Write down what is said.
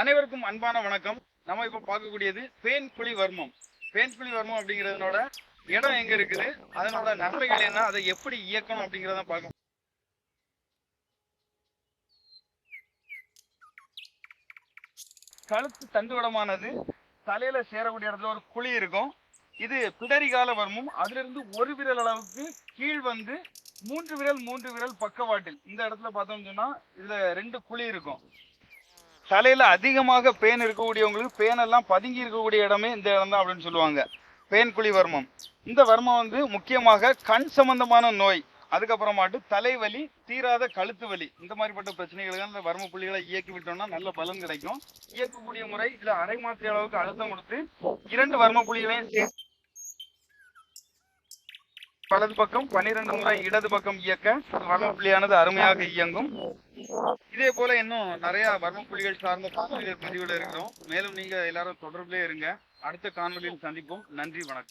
அனைவருக்கும் அன்பான வணக்கம். நம்ம இப்ப பார்க்கக்கூடியது பேன் வர்மம் பேன் புலி வர்மம் அப்படிங்கிறதுனோட இடம் எங்க இருக்குது? அதனோட நன்மைகள் என்ன? அதை எப்படி இயக்கணும் அப்படிங்கிறத பார்க்கணும் கழுத்து தண்டுவடமானது தலையில சேரக்கூடிய இடத்துல ஒரு குழி இருக்கும். இது பிடரிகால வர்மம். அதுல இருந்து ஒரு விரல் அளவுக்கு கீழ் வந்து மூன்று விரல் மூன்று விரல் பக்கவாட்டில். இந்த இடத்துல பார்த்தோம்னு சொன்னா இதுல ரெண்டு குழி இருக்கும். தலையில அதிகமாக பேன் இருக்கக்கூடியவங்களுக்கு பேனெல்லாம் பதுங்கி இருக்கக்கூடிய இடமே இந்த இடம் தான் அப்படின்னு சொல்லுவாங்க. பேன்குழி வர்மம். இந்த வர்மம் வந்து முக்கியமாக கண் சம்பந்தமான நோய் அதுக்கப்புறமாட்டு தலைவலி தீராத கழுத்து வலி இந்த மாதிரிப்பட்ட பிரச்சனைகளுக்கு அந்த வர்ம புள்ளிகளை இயக்கி விட்டோம்னா நல்ல பலன் கிடைக்கும். இயக்கக்கூடிய முறை இதில் அரை மாத்திரை அளவுக்கு அழுத்தம் கொடுத்து இரண்டு வர்ம புள்ளிகளையும் சேர்த்து வலது பக்கம் பன்னிரண்டு முறை இடது பக்கம் இயக்க வர்ம புள்ளியானது அருமையாக இயங்கும். இதே போல இன்னும் நிறைய வர்ம புள்ளிகள் சார்ந்த காணொலிகள் பதிவுல இருக்கிறோம். மேலும் நீங்க எல்லாரும் தொடர்பிலே இருங்க. அடுத்த காணொலியில் சந்திப்போம். நன்றி வணக்கம்.